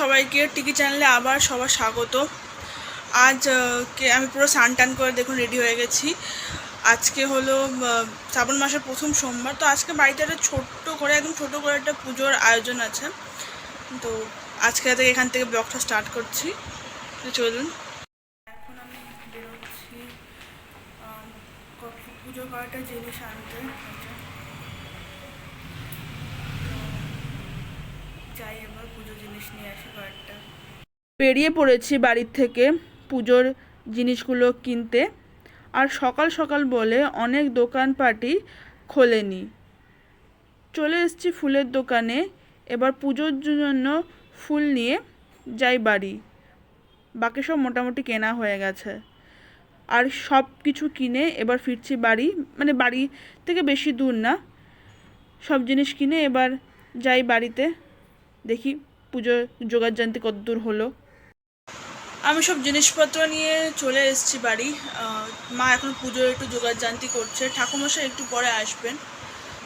সবাইকে টিকি চ্যানেলে আবার সবার স্বাগত। আজ আমি পুরো স্নান টান করে দেখুন রেডি হয়ে গেছি। আজকে হলো শ্রাবণ মাসের প্রথম সোমবার, তো আজকে বাড়িতে একটা ছোট্ট করে, একদম ছোটো করে একটা পুজোর আয়োজন আছে। তো আজকে থেকে এখান থেকে ব্লগটা স্টার্ট করছি। তো চলুন। এখন আমি বেরোচ্ছি পুজো করাটা জিনিস আনতে পুজো জিনিস নিয়ে আসি কয়েকটা বেরিয়ে পড়েছি বাড়ির থেকে পুজোর জিনিসগুলো কিনতে। আর সকাল সকাল বলে অনেক দোকানপাটি খোলেনি। চলে এসেছি ফুলের দোকানে। এবার পুজোর জন্য ফুল নিয়ে যাই বাড়ি। বাকি সব মোটামুটি কেনা হয়ে গেছে। আর সব কিছু কিনে এবার ফিরছি বাড়ি। মানে বাড়ি থেকে বেশি দূর না। সব জিনিস কিনে এবার যাই বাড়িতে। দেখি পুজোর জোগাড় জানতে কত দূর হলো। আমি সব জিনিসপত্র নিয়ে চলে এসেছি বাড়ি। মা এখন পুজোর একটু জোগাড় জান্তি করছে। ঠাকুমশাই একটু পরে আসবেন।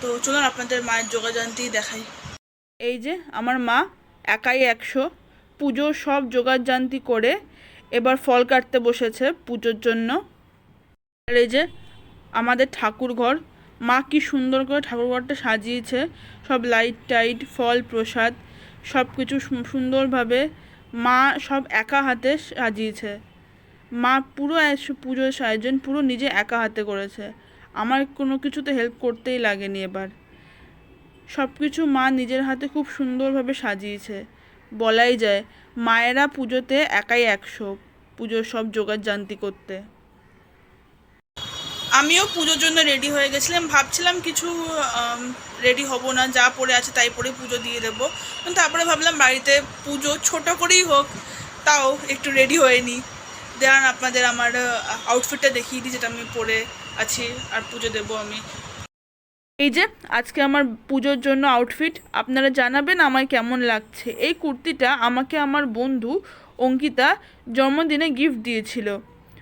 তো চলুন আপনাদের মায়ের জোগাড় জান্তি দেখাই। এই যে আমার মা একাই একশো। পুজোর সব জোগাড় জান্তি করে এবার ফল কাটতে বসেছে পুজোর জন্য। আর এই যে আমাদের ঠাকুর ঘর। মা কি সুন্দর করে ঠাকুরঘরটা সাজিয়েছে। সব লাইট টাইট, ফল প্রসাদ। সব কিছু সুন্দরভাবে মা সব একা হাতে সাজিয়েছে। মা পুরো পুজোর আয়োজন পুরো নিজে একা হাতে করেছে। আমার কোনো কিছুতে হেল্প করতেই লাগেনি এবার। সব কিছু মা নিজের হাতে খুব সুন্দরভাবে সাজিয়েছে। বলাই যায়, মায়েরা পুজোতে একাই একশো। পুজোর সব জোগাড় জান্তি করতে। আমিও পুজোর জন্য রেডি হয়ে গেছিলাম। ভাবছিলাম কিছু রেডি হব না, যা পরে আছে তাই পরে পুজো দিয়ে দেবো। তারপরে ভাবলাম বাড়িতে পুজো ছোট করেই হোক, তাও একটু রেডি হয়ে নিই। দেন আপনাদের আমার আউটফিটটা দেখিয়ে দিই যেটা আমি পরে আছি, আর পুজো দেবো আমি। এই যে, আজকে আমার পুজোর জন্য আউটফিট আপনারা জানাবেন আমায় কেমন লাগছে। এই কুর্তিটা আমাকে আমার বন্ধু অঙ্কিতা জন্মদিনে গিফট দিয়েছিল।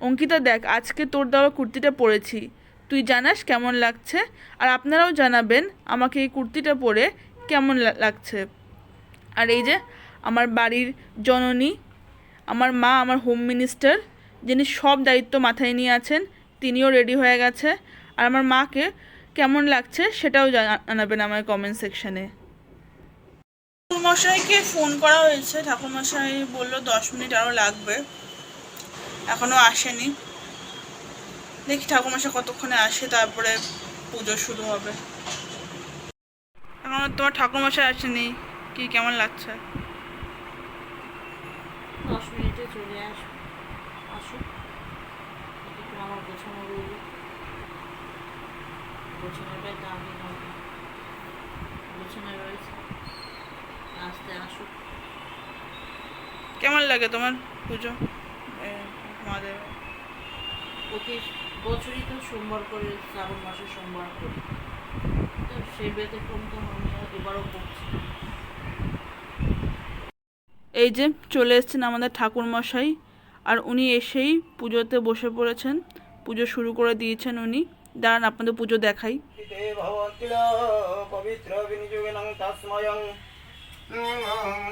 অঙ্কিতা, দেখ, আজকে তোর দেওয়া কুর্তিটা পরেছি। তুই জানাস কেমন লাগছে? আর আপনারাও জানাবেন আমাকে এই কুর্তিটা পরে কেমন লাগছে। আর এই যে, আমার বাড়ির জননী, আমার মা, আমার হোম মিনিস্টার যিনি সব দায়িত্ব মাথায় নিয়ে আছেন, তিনিও রেডি হয়ে গেছে। আর আমার মাকে কেমন লাগছে সেটাও জানা- জানাবেন আমার কমেন্ট সেকশানে ঠাকুরমশাইকে ফোন করা হয়েছে। ঠাকুরমশাই বলল, দশ মিনিট আরও লাগবে। এখনও আসেনি। দেখি ঠাকুরমশাই কতক্ষণে আসে তারপরে পুজো শুরু হবে। এখন তোমার ঠাকুরমশাই আসেনি কি কেমন লাগছে? দশ মিনিটে চলে আস আসুক আমার গোছানো রইল। গোছানোটাই তো নয় গোছানো রয়েছে। আসতে আসুক কেমন লাগে তোমার পুজো? আমাদের প্রতি বছরই তো সোমবার করে শ্রাবণ মাসে সোমবার করি। তো সে ব্যতিক্রম তো আমি এবারও করছি এই যে চলে এসছেন আমাদের ঠাকুরমশাই আর উনি এসেই পুজোতে বসে পড়েছেন। পুজো শুরু করে দিয়েছেন উনি। দাঁড়ান আপনাদের পুজো দেখাই। পবিত্র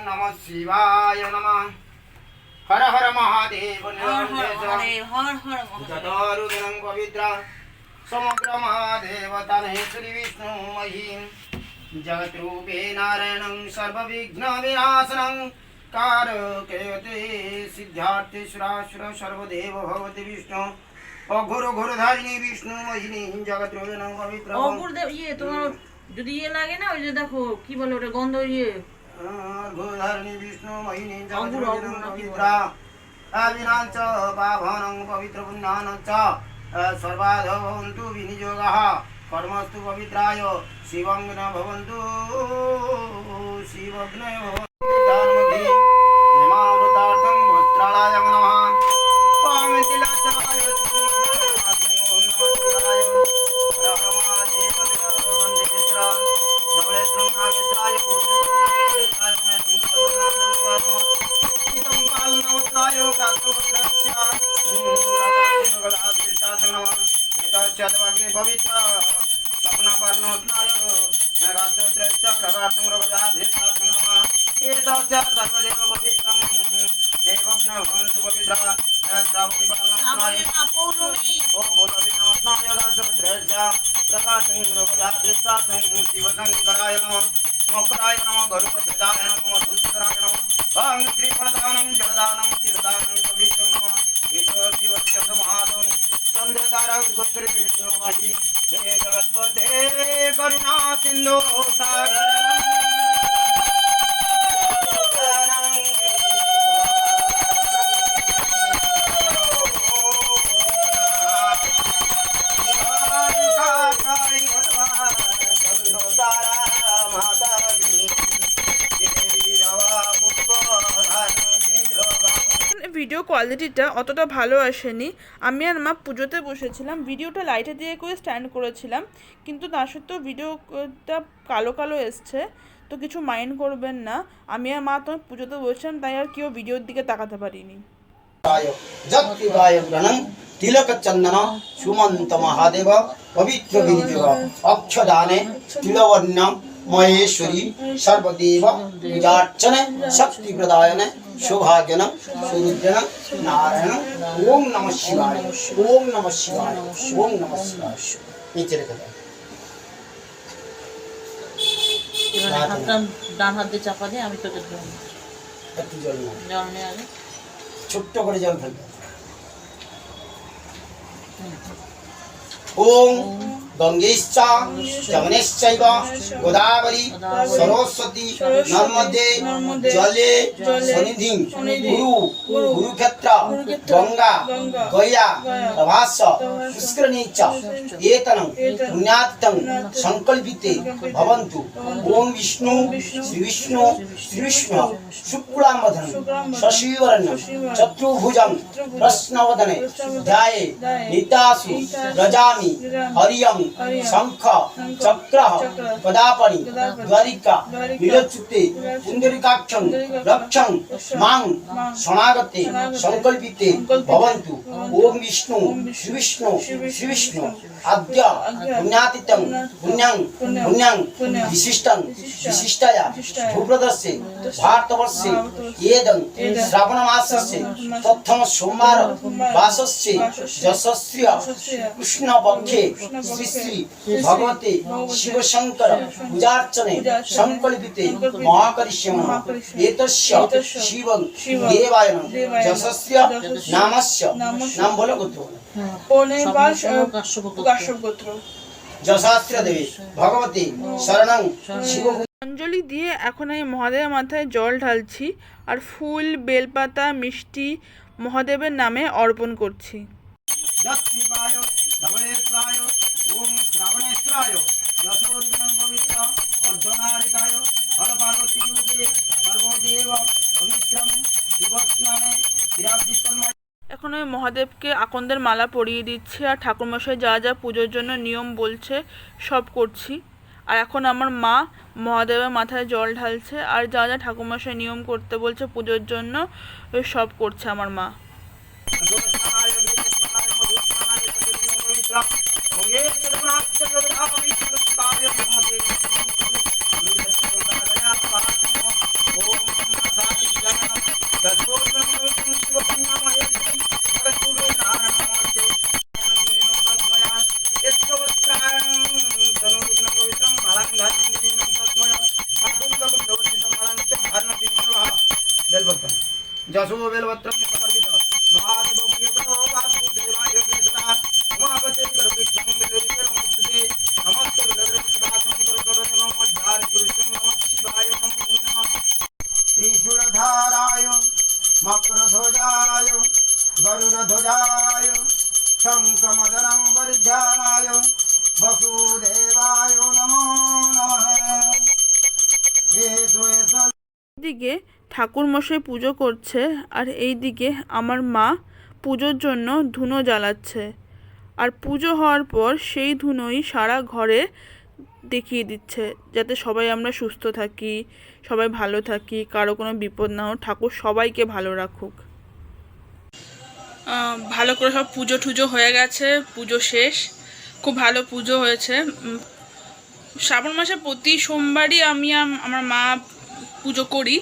নম শিবায় নমঃ। হর হর মহাদেব হর হর মহাদেব जटारुदिनं पवित्र समग्र महादेवतने श्रीविष्णु महीं जगद्रूपे नारायणं सर्वविघ्नविनाशनं कारकेते सिद्धार्थे सुरासुर सर्वदेव भवति विष्णु অঘোর ঘোরধারিণী বিষ্ণু মোহিনী জগদ্রবিন পবিত্র অঙ্কুর দেব ইয়ে তোমার যদি ইয়ে লাগে না ওই যে দেখো কি বলে ওটা গন্ধ ইয়ে ঘোরধারিণী বিষ্ণু মোহিনী অঙ্কুর, জগদ্রবিন অঙ্কুর নাকি পবিত্র আবিনাঞ্চ পাবনং পবিত্র পুণ্যানঞ্চ সর্বাধ ভবন্তু বিনিযোগः কর্মস্তু পবিত্রায় শিবঙ্গন भवित सपना पालनो राजोद्रश्च प्रभातं रघुजाधिष्ठाधृमा एतस्य सर्वदेव पवित्रम् एवं भवन्तु पवित्रा श्रावणि पालनाय ओ भूतविनोत्नाय राजोद्रश्च प्रकाशं रघुजाधिष्ठाधं शिवशङ्कराय नमः मोकराय नमः गरुपतिदाय नमः मधुसूदनाय नमः अहं श्रीफलदानं जलदानं क्षीरदानं कविश्रं महादुन संध तारा गोत्र विष्णु मही हे जगतपते करुणा सिंधु सागर কোয়ালিটিটা অতটা ভালো আসেনি। আমি আর মা পুজোতে বসেছিলাম। ভিডিওটা লাইটে দিয়ে করে স্ট্যান্ড করেছিলাম। কিন্তু তা সত্ত্বেও ভিডিওটা কালো কালো এসছে। তো কিছু মাইন্ড করবেন না। আমি আর মা তো পুজোতে বসেছিলাম, তাই আর কেউ ভিডিওর দিকে তাকাতে পারিনি। তিলক চন্দন। সুমন্ত মহাদেব। পবিত্র বিনিযোগ অক্ষদানে তিলবর্ণ মহেশ্বরী সর্বদেব পূজার্চনে শক্তি প্রদায়নে শোভাজন সুরুজন নারায়ণ। ওম নম শিবায় ওম নম শিবায় ওম নম শিবায়। নিচে রেখে দাও। এবারে হাতটা ডান হাত দিয়ে চাপা দিয়ে আমি তোকে ধরে একটু জল নাও। জল নিয়ে আগে। ছোট্ট করে জল ফেলবে। ওম গঙ্গেশ্চ যমনেশ্চৈব গোদাবরী সরস্বতী নর্মদে জলে সনিধি গুরু গুরুক্ষেত্র গঙ্গা গয়া প্রভাস পুষ্করণী চ এতনং পুণ্যাত্তং সংকল্পিতে ভবন্তু। ওম বিষ্ণু শ্রী বিষ্ণু শ্রী বিষ্ণু শুক্লাম্বধন শশীবরণ চতুর্ভুজং প্রশ্নবদনে ধ্যায়ে নিতাসু রজামি হরিয়ং শঙ্খ চক্র পদাপনি দ্বারিকা, নীলচ্যুতে পুণ্ডরিকাক্ষং রক্ষং মাং, শরণাগতে, সংকল্পিতে ভবন্তু, ওম বিষ্ণু শ্রী বিষ্ণু শ্রী বিষ্ণু আদ্য, পুণ্যাতীতং, পুণ্যং পুণ্যং, বিশিষ্টং, বিশিষ্টায়া ভূপ্রদর্শে ভারতবর্ষে এদং শ্রাবণ মাসস্যে প্রথম সোমবার, বাসস্যে যশস্বী কৃষ্ণ পক্ষে শ্রী শ্রী ভগবতে শিবশঙ্কর পূজার্চনে সংকল্পিতে মহাকরিষ্যম এতস্য শিবং দেবায় যশস্য নামস্য। নাম বলো গোত্র গোত্র। যশাস্ত্র দেবী। ভগবতী শরণং শিব। অঞ্জলি দিয়ে এখন আমি মহাদেবের মাথায় জল ঢালছি আর ফুল বেলপাতা মিষ্টি মহাদেবের নামে অর্পণ করছি। ধবলেশ্রায় ওম শ্রাবণেশ্রায় যশোর্গুণং পবিত্র অর্ধনারিকায় হর পার্বতী রূপে সর্বদেব পবিত্রম শিবস্নানে চিরাবৃতন্ময় এখন ওই মহাদেবকে আকন্দের মালা পরিয়ে দিচ্ছি আর ঠাকুরমশাই যা যা পুজোর জন্য নিয়ম বলছে সব করছি। আর এখন আমার মা মহাদেবের মাথায় জল ঢালছে আর যা যা ঠাকুরমশাই নিয়ম করতে বলছে পুজোর জন্য সব করছে আমার মা। जसो बेलवत्र समर्पित महादेव ত্রিশূলধারায় মক্রধ্বজায় গরুড়ধ্বজায় শঙ্কমদনং পরিধ্যানায় বসুদেবায় নমো নমঃ দিকে ঠাকুরমশাই পুজো করছে আর এই দিকে আমার মা পুজোর জন্য ধুনো জ্বালাচ্ছে। আর পুজো হওয়ার পর সেই ধুনোই সারা ঘরে দেখিয়ে দিচ্ছে, যাতে সবাই আমরা সুস্থ থাকি, সবাই ভালো থাকি, কারও কোনো বিপদ না হোক, ঠাকুর সবাইকে ভালো রাখুক। ভালো করে সব পুজো টুজো হয়ে গেছে, পুজো শেষ। খুব ভালো পুজো হয়েছে। শ্রাবণ মাসে প্রতি সোমবারই আমি, আমার মা পুজো করি।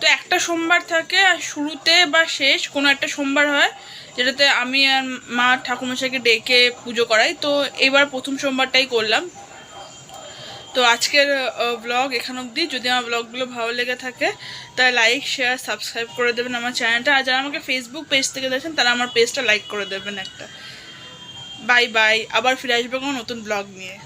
তো একটা সোমবার থাকে আর শুরুতে বা শেষ কোনো একটা সোমবার হয়। যেটাতে আমি আর মা ঠাকুমশাইকে ডেকে পুজো করাই। তো এবার প্রথম সোমবারটাই করলাম। তো আজকের ব্লগ এখান অবধি। যদি আমার ব্লগগুলো ভালো লেগে থাকে, তাহলে লাইক শেয়ার সাবস্ক্রাইব করে দেবেন আমার চ্যানেলটা আর যারা আমাকে ফেসবুক পেজ থেকে দেখেন, তারা আমার পেজটা লাইক করে দেবেন একটা। বাই বাই আবার ফিরে আসবে কোনো নতুন ব্লগ নিয়ে।